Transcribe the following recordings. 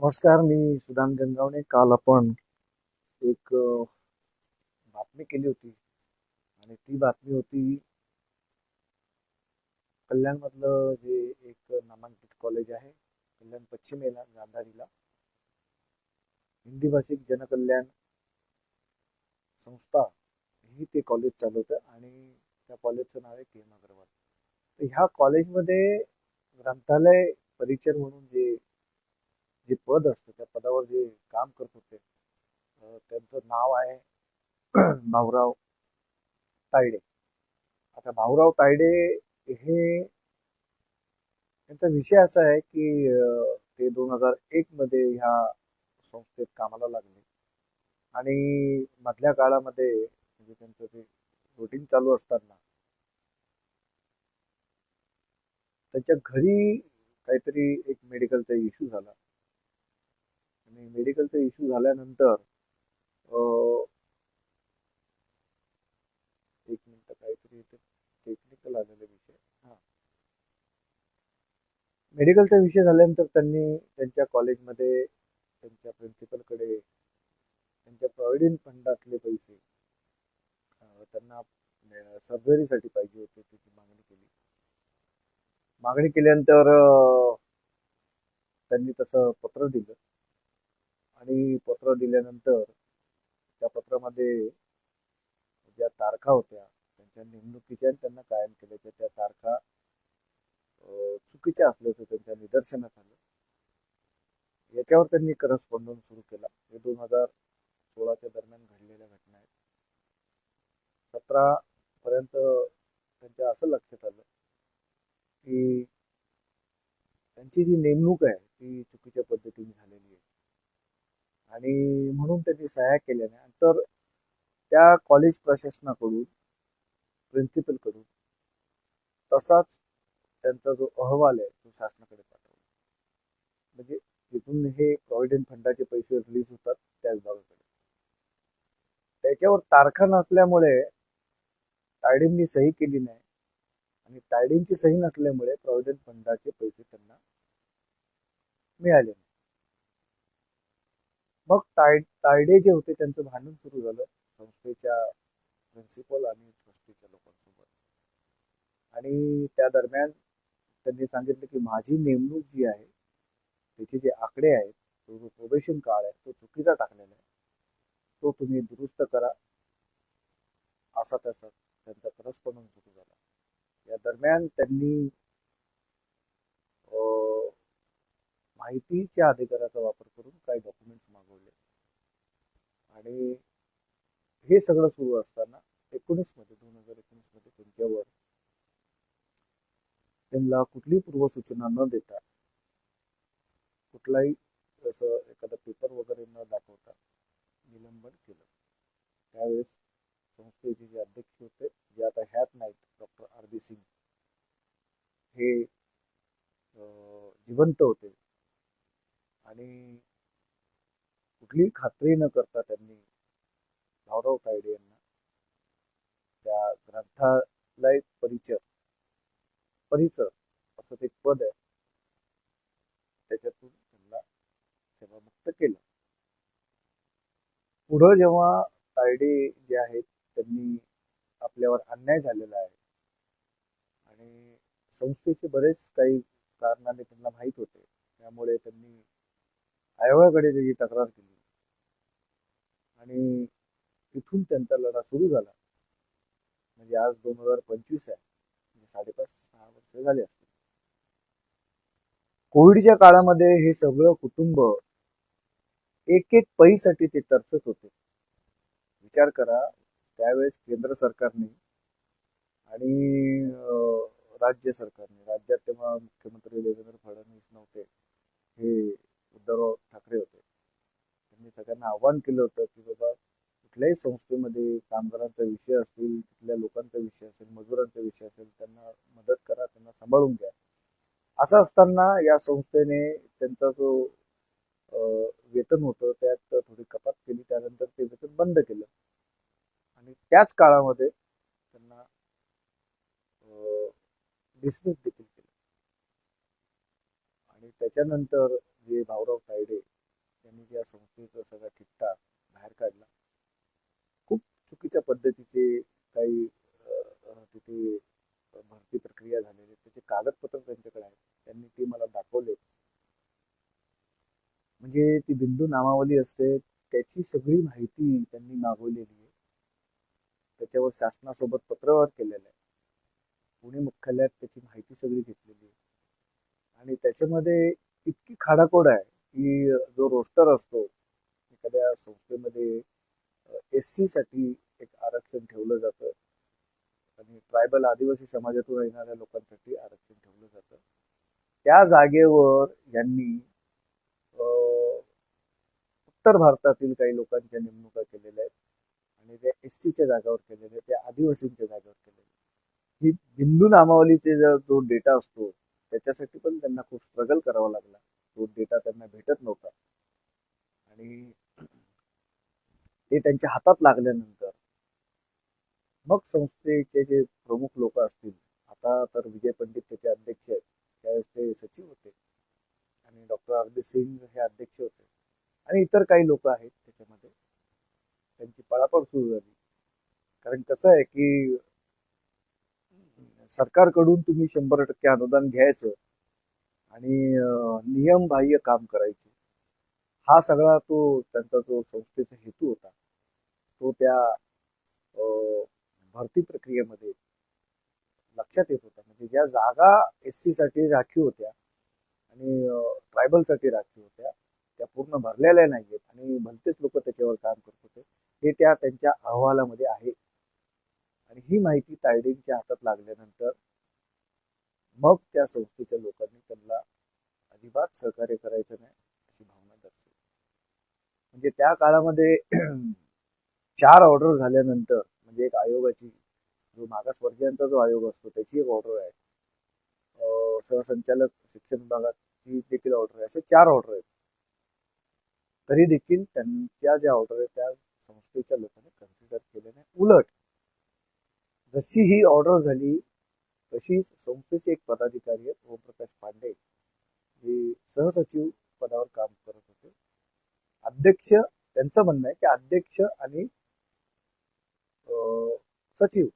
नमस्कार मी सुदान गंगावणे. काल आपण एक बातमी केली होती. आणि ती बातमी होती कल्याणमधलं जे एक नामांकित कॉलेज आहे कल्याण पश्चिमेला गांधारीला हिंदी भाषिक जनकल्याण संस्था ही ते कॉलेज चालवतं आणि त्या कॉलेजचं नाव आहे के एम अग्रवाल. तर ह्या कॉलेजमध्ये ग्रंथालय परिचर म्हणून जे जे पद असतं त्या पदावर जे काम करत होते त्यांचं नाव आहे भाऊराव तायडे. आता भाऊराव तायडे हे त्यांचा विषय असा आहे की ते दोन हजार एक मध्ये ह्या संस्थेत कामाला लागले. आणि मधल्या काळामध्ये म्हणजे त्यांचं ते रुटीन चालू असताना त्यांच्या घरी काहीतरी एक मेडिकलचा इश्यू झाला. आणि मेडिकलचा इश्यू झाल्यानंतर एक मिनिट काहीतरी इथे टेक्निकल आलेला विषय. हा. मेडिकलचा विषय झाल्यानंतर त्यांनी त्यांच्या कॉलेजमध्ये त्यांच्या प्रिन्सिपलकडे त्यांच्या प्रॉव्हिडंट फंडातले पैसे त्यांना सर्जरीसाठी पाहिजे होते त्याची मागणी केली. मागणी केल्यानंतर त्यांनी तसं पत्र दिलं. आणि पत्र दिल्यानंतर त्या पत्रामध्ये ज्या तारखा होत्या त्यांच्या नेमणुकीच्या त्यांना कायम केल्याच्या त्या तारखा अं, चुकीच्या असल्याचं त्यांच्या निदर्शनात आलं. याच्यावर त्यांनी करस्पॉन्डन सुरू केला. हे दोन हजार सोळाच्या दरम्यान घडलेल्या घटना आहेत. सतरा पर्यंत त्यांच्या असं लक्षात आलं की त्यांची जी नेमणूक आहे ती चुकीच्या पद्धतीने झालेली आहे. आणि म्हणून त्यांनी सह्या केल्या नाही. तर त्या कॉलेज प्रशासनाकडून प्रिन्सिपलकडून तसाच त्यांचा जो अहवाल आहे तो शासनाकडे पाठवला. म्हणजे तिथून हे प्रॉव्हिडंट फंडाचे पैसे रिलीज होतात त्या विभागाकडे त्याच्यावर तारखा नसल्यामुळे तायडींनी सही केली नाही. आणि तायडींची सही नसल्यामुळे प्रॉव्हिडंट फंडाचे पैसे त्यांना मिळाले नाही. मग ताय तायडे जे होते त्यांचं भांडण सुरू झालं. संस्थेच्या प्रिन्सिपल आणि ट्रस्टीच्या लोकांसोबत. आणि त्या दरम्यान त्यांनी सांगितलं की माझी नेमणूक जी आहे त्याचे जे आकडे आहेत तो जो प्रोबेशन काळ आहे तो चुकीचा टाकलेला आहे. तो तुम्ही दुरुस्त करा. असा त्याचा त्यांचा करस्पॉन्डन्स सुरू झाला. या दरम्यान त्यांनी माहितीच्या अधिकाराचा वापर करून काही डॉक्युमेंट्स मागवले. आणि हे सगळं सुरू असताना एकोणीसमध्ये दोन हजार एकोणीसमध्ये त्यांच्यावर त्यांना कुठलीही पूर्वसूचना न देता कुठलाही असं एखादा पेपर वगैरे न दाखवता निलंबन केलं. त्यावेळेस संस्थेचे जे अध्यक्ष होते जे आता ह्यात नाहीत डॉक्टर आर बी सिंग हे जिवंत होते. आणि कुठलीही खात्री न करता त्यांनी भाऊराव तायडे यांना त्या ग्रंथालय परिचर परिसर असं ते एक पद आहे त्याच्यातून त्यांना सेवामुक्त केलं. पुढं जेव्हा तायडे जे आहेत त्यांनी आपल्यावर अन्याय झालेला आहे. आणि संस्थेचे बरेच काही कारणाने त्यांना माहीत होते. त्यामुळे त्यांनी आयोगाकडे त्याची तक्रार केली. आणि तिथून त्यांचा लढा सुरू झाला. म्हणजे आज दोन हजार पंचवीस आहे. म्हणजे साडेपाच सहा वर्ष झाले असतील. कोविडच्या काळामध्ये हे सगळं कुटुंब एक एक पैसाठी ते तरसत होते. विचार करा त्यावेळेस केंद्र सरकारने आणि राज्य सरकारने राज्यात तेव्हा मुख्यमंत्री देवेंद्र फडणवीस नव्हते हे उद्धवराव ठाकरे होते त्यांनी सगळ्यांना आव्हान केलं होतं की बाबा कुठल्याही संस्थेमध्ये कामगारांचा विषय असतील तिथल्या लोकांचा विषय असेल मजुरांचा विषय असेल त्यांना मदत करा त्यांना सांभाळून घ्या. असं असताना या संस्थेने त्यांचा जो वेतन होतं त्यात थोडी कपात केली. त्यानंतर ते वेतन बंद केलं. आणि त्याच काळामध्ये त्यांना डिसमिस देखील केलं. आणि त्याच्यानंतर जे भाऊराव तायडे यांनी संस्थेचा सगळा चिट्टा बाहेर काढला. खूप चुकीच्या पद्धतीचे काही तिथे भरती प्रक्रिया झालेली त्याचे कागदपत्र त्यांच्याकडे आहेत. त्यांनी ते मला दाखवले. म्हणजे ती बिंदू नामावली असते त्याची सगळी माहिती त्यांनी मागवलेली आहे. त्याच्यावर शासनासोबत पत्रव्यवहार केलेला आहे. पुणे मुख्यालयात त्याची माहिती सगळी घेतलेली आहे. आणि त्याच्यामध्ये इतकी खाडाखोड आहे. की जो रोस्टर असतो एखाद्या संस्थेमध्ये एस सी साठी एक आरक्षण ठेवलं जातं. आणि ट्रायबल आदिवासी समाजातून येणाऱ्या लोकांसाठी आरक्षण ठेवलं जातं. त्या जागेवर यांनी उत्तर भारतातील काही लोकांच्या नेमणुका केलेल्या आहेत. आणि त्या एस टीच्या जागावर केलेल्या आहेत त्या आदिवासींच्या जागावर केलेल्या आहेत. ही बिंदू नामावलीचे जो डेटा असतो त्याच्यासाठी पण त्यांना खूप स्ट्रगल करावा लागला. तो डेटा त्यांना भेटत नव्हता. आणि ते त्यांच्या हातात लागल्यानंतर मग संस्थेचे जे प्रमुख लोक असतील आता तर विजय पंडित त्याचे अध्यक्ष आहेत. त्यावेळेस ते सचिव होते. आणि डॉक्टर आरबी सिंग हे अध्यक्ष होते. आणि इतर काही लोक आहेत त्याच्यामध्ये. त्यांची पळापळ सुरू झाली. कारण कसं आहे की सरकारकडून तुम्ही शंभर टक्के अनुदान घ्यायचं आणि नियमबाह्य काम करायचे. हा सगळा तो त्यांचा जो संस्थेचा हेतू होता तो त्या भरती प्रक्रियेमध्ये लक्षात येत होता. म्हणजे ज्या जागा एससाठी राखीव होत्या आणि ट्रायबलसाठी राखीव होत्या त्या पूर्ण भरलेल्या नाही आहेत आणि भलतेच लोक त्याच्यावर काम करत होते. हे त्या त्यांच्या अहवालामध्ये आहे. आणि ही माहिती तायडेंच्या हातात लागल्यानंतर मग त्या संस्थेच्या लोकांनी त्यांना अजिबात सहकार्य करायचं नाही अशी भावना दर्शवली. म्हणजे त्या काळामध्ये चार ऑर्डर झाल्यानंतर म्हणजे एक आयोगाची जो मागासवर्गीयांचा जो आयोग असतो त्याची एक ऑर्डर आहे. सहसंचालक शिक्षण विभागाची देखील ऑर्डर आहे. असे चार ऑर्डर आहेत. तरी देखील त्यांच्या ज्या ऑर्डर आहेत त्या संस्थेच्या लोकांनी कन्सिडर केले नाही. उलट जशी ही ऑर्डर झाली तशीच संस्थेचे एक पदाधिकारी आहेत ओमप्रकाश पांडे. जे सहसचिव पदावर काम करत होते. अध्यक्ष त्यांचं म्हणणं आहे की अध्यक्ष आणि सचिव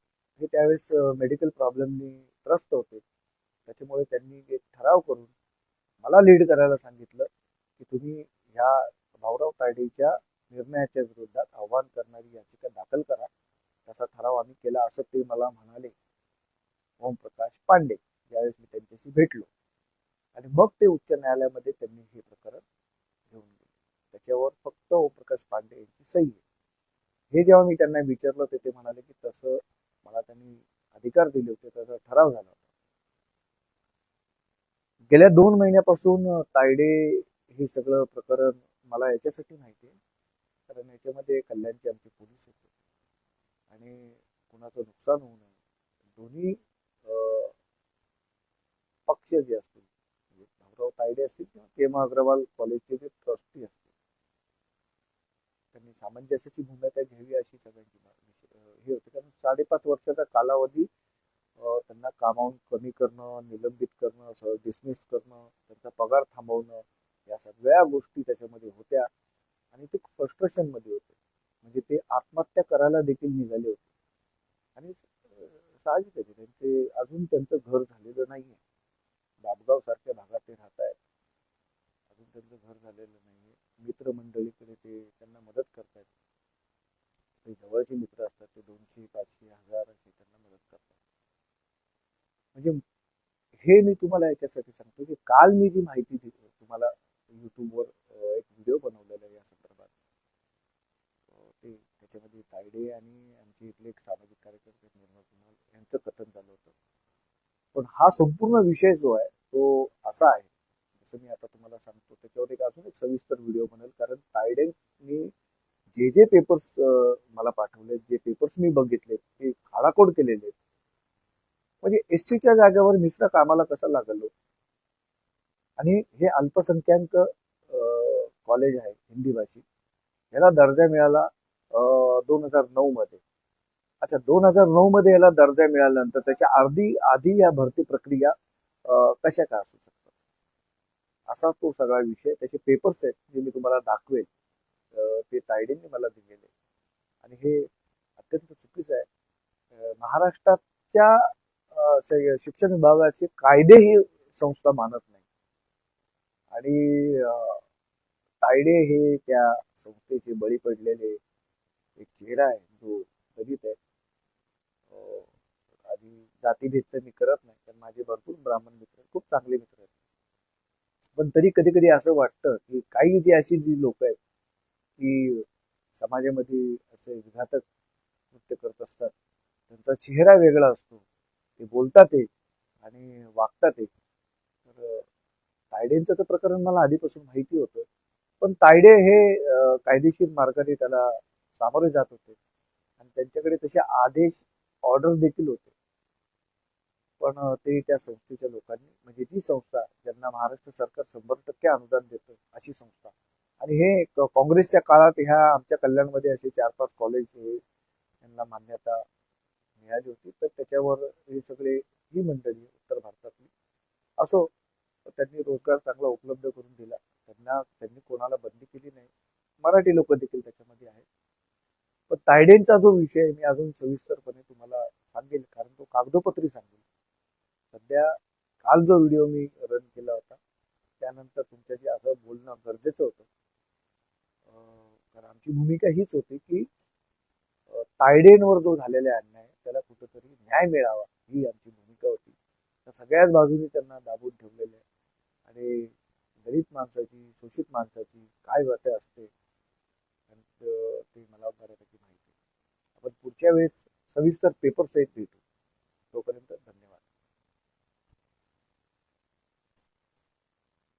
हे त्यावेळेस मेडिकल प्रॉब्लेमनी त्रस्त होते. त्याच्यामुळे त्यांनी एक ठराव करून मला लीड करायला सांगितलं की तुम्ही ह्या भाऊराव तायडेच्या निर्णयाच्या विरोधात आव्हान करणारी याचिका दाखल करा. तसा ठराव आम्ही केला असं ते मला म्हणाले. ओमप्रकाश पांडे ज्यावेळेस मी त्यांच्याशी भेटलो. आणि मग ते उच्च न्यायालयामध्ये त्यांनी हे प्रकरण घेऊन गेले. त्याच्यावर फक्त ओमप्रकाश पांडे यांची सही आहे. हे जेव्हा मी त्यांना विचारलं ते ते म्हणाले की तसं मला त्यांनी अधिकार दिले होते त्याचा ठराव झाला होता. गेल्या दोन महिन्यापासून तायडे हे सगळं प्रकरण मला याच्यासाठी माहिती आहे. कारण याच्यामध्ये कल्याणचे आमचे पोलीस होते. आणि कुणाचं नुकसान होऊ नये दोन्ही पक्ष जे असतील म्हणजे भाऊराव तायडे असतील किंवा के अग्रवाल कॉलेजचे जे ट्रस्टी असतील त्यांनी सामंजस्याची भूमिका घ्यावी अशी सगळ्यांची हे होते. कारण साडेपाच वर्षाचा कालावधी त्यांना कामावून कमी करणं निलंबित करणं डिसमिस करणं त्यांचा पगार थांबवणं या सगळ्या गोष्टी त्याच्यामध्ये होत्या. आणि ते फ्रस्ट्रेशनमध्ये होते. म्हणजे ते आत्महत्या करायला देखील निघाले होते. आणि साहजिक आहे ते. त्यांचे अजून त्यांचं घर झालेलं नाहीये. बाबगाव सारख्या भागात ते राहत आहेत अजून त्यांचं घर झालेलं नाहीये. मित्रमंडळीकडे ते त्यांना मदत करतायत. ते जवळचे मित्र असतात ते दोनशे पाचशे हजार असे त्यांना मदत करतात. म्हणजे हे मी तुम्हाला याच्यासाठी सांगतो की काल मी जी माहिती दिली तुम्हाला युट्यूबवर एक व्हिडिओ बनवलेला आहे या संदर्भात. ते त्याच्यामध्ये तायडे आणि आमचे इथले एक सामाजिक कार्यकर्ते निर्मल कुमार यांचं कथन झालं होतं पण हा संपूर्ण विषय जो आहे तो असा आहे. जसं मी आता तुम्हाला सांगतो त्याच्यावर एक अजून एक सविस्तर व्हिडिओ बनेल. कारण तायडेंनी जे जे पेपर्स मला पाठवले जे पेपर्स मी बघितले ते खाडाकोड केलेले आहेत. म्हणजे एस टीच्या जागेवर मिश्र कामाला कसा लागलो? आणि हे अल्पसंख्याक कॉलेज आहे हिंदी भाषिक याला दर्जा मिळाला दोन हजार नऊ मध्ये. अच्छा दोन हजार नऊ मध्ये याला दर्जा मिळाल्यानंतर त्याच्या अर्धी आधी या भरती प्रक्रिया कशा काय असू शकतात? असा तो सगळा विषय त्याचे पेपर्स आहेत जे मी तुम्हाला दाखवेल ते तायडेंनी मला दिलेले. आणि हे अत्यंत चुकीचं आहे. महाराष्ट्राच्या शिक्षण विभागाचे कायदे ही संस्था मानत नाही. आणि तायडे हे त्या संस्थेचे बळी पडलेले एक चेहरा आहे जो दलित आहे. आणि जातीभेद तर मी करत नाही कारण माझे भरपूर ब्राह्मण मित्र आहेत, खूप चांगले मित्र आहेत. पण तरी कधी कधी असं वाटतं की काही जी अशी जी लोक आहेत की समाजामध्ये असे विघातक नृत्य करत असतात त्यांचा चेहरा वेगळा असतो ते बोलतात एक आणि वागतात एक तर तायडेंचं तर प्रकरण मला आधीपासून माहिती होतं पण तायडे हे कायदेशीर मार्गाने त्याला सामोरे जात होते आणि त्यांच्याकडे तसे आदेश ऑर्डर देखील होते. पण ते त्या संस्थेच्या लोकांनी म्हणजे ती संस्था ज्यांना महाराष्ट्र सरकार शंभर टक्के अनुदान देतं अशी संस्था. आणि हे क- काँग्रेसच्या काळात ह्या आमच्या कल्याणमध्ये असे चार पाच कॉलेज हे यांना मान्यता मिळाली होती. तर त्याच्यावर हे सगळे ही मंडळी उत्तर भारतातली असो त्यांनी रोजगार चांगला उपलब्ध करून दिला. त्यांना त्यांनी कोणाला बंदी केली नाही. मराठी लोक देखील त्याच्यामध्ये आहेत. पण तायडेंचा जो विषय आहे मी अजून सविस्तरपणे तुम्हाला सांगेल कारण तो कागदोपत्री सांगेल. सध्या काल जो व्हिडिओ मी रन केला होता त्यानंतर तुमच्याशी असं बोलणं गरजेचं होतं. तर कारण आमची भूमिका हीच होती की तायडेनवर तायडेंवर जो झालेला अन्याय त्याला कुठंतरी न्याय मिळावा ही आमची भूमिका होती. तर सगळ्याच बाजूनी त्यांना दाबून ठेवलेलं आहे. आणि दलित माणसाची शोषित माणसाची काय व्यथा असते ते मला बऱ्यापैकी माहिती आहे. आपण पुढच्या वेळेस सविस्तर पेपर सहित भेटू तोपर्यंत धन्यवाद.